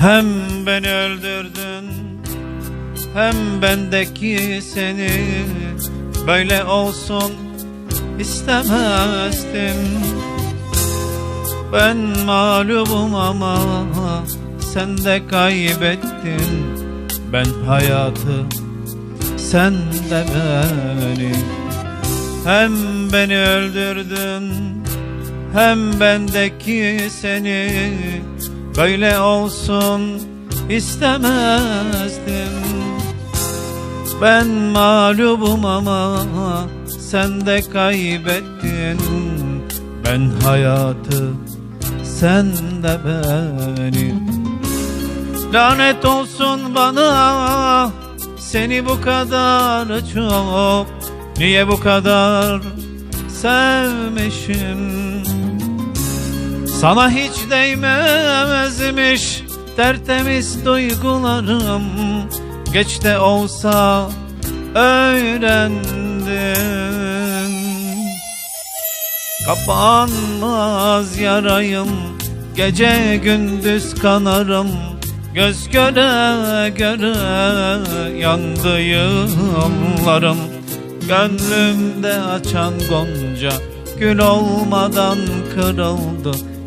Hem beni öldürdün Hem bendeki seni. Böyle olsun istemezdim. Ben mağlubum ama Sen de kaybettin. Ben hayatı Sen de beni. Hem beni öldürdün Hem bendeki seni Böyle olsun istemezdim. Ben mağlubum ama sen de kaybettin. Ben hayatı sen de beni. Lanet olsun bana seni bu kadar çok. Niye bu kadar sevmişim sana hiç değmezmiş tertemiz duygularım. Geç de olsa öğrendim Kapanmaz yarayım Gece gündüz kanarım. Göz göre göre yandı yıllarım. Gönlümde açan gonca Gül olmadan kırıldı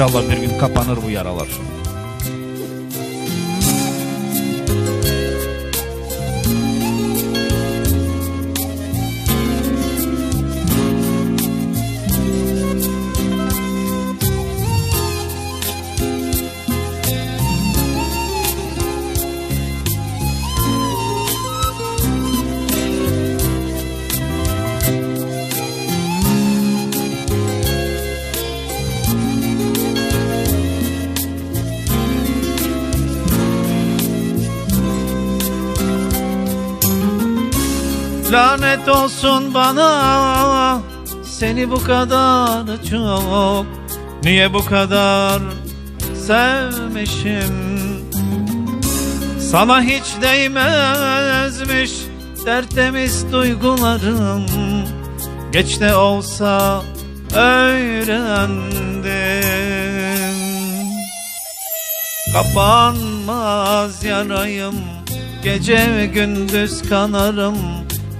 İnşallah bir gün kapanır bu yaralar. Lanet olsun bana. Seni bu kadar çok Niye bu kadar sevmişim? Sana hiç değmezmiş Tertemiz duygularım. Geç de olsa öğrendim. Kapanmaz yarayım Gece gündüz kanarım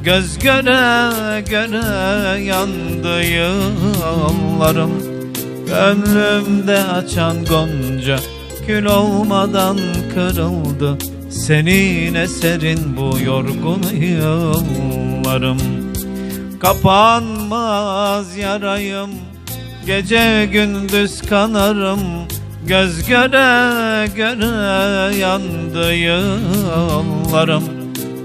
Göz göre göre yandı yıllarım Gönlümde açan gonca Gül olmadan kırıldı. Senin eserin bu yorgun yıllarım Kapanmaz yarayım Gece gündüz kanarım. Göz göre göre yandı yıllarım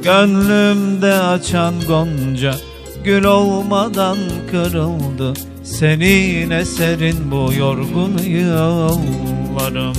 Gönlümde açan gonca Gül olmadan kırıldı. Senin eserin bu yorgun yıllarım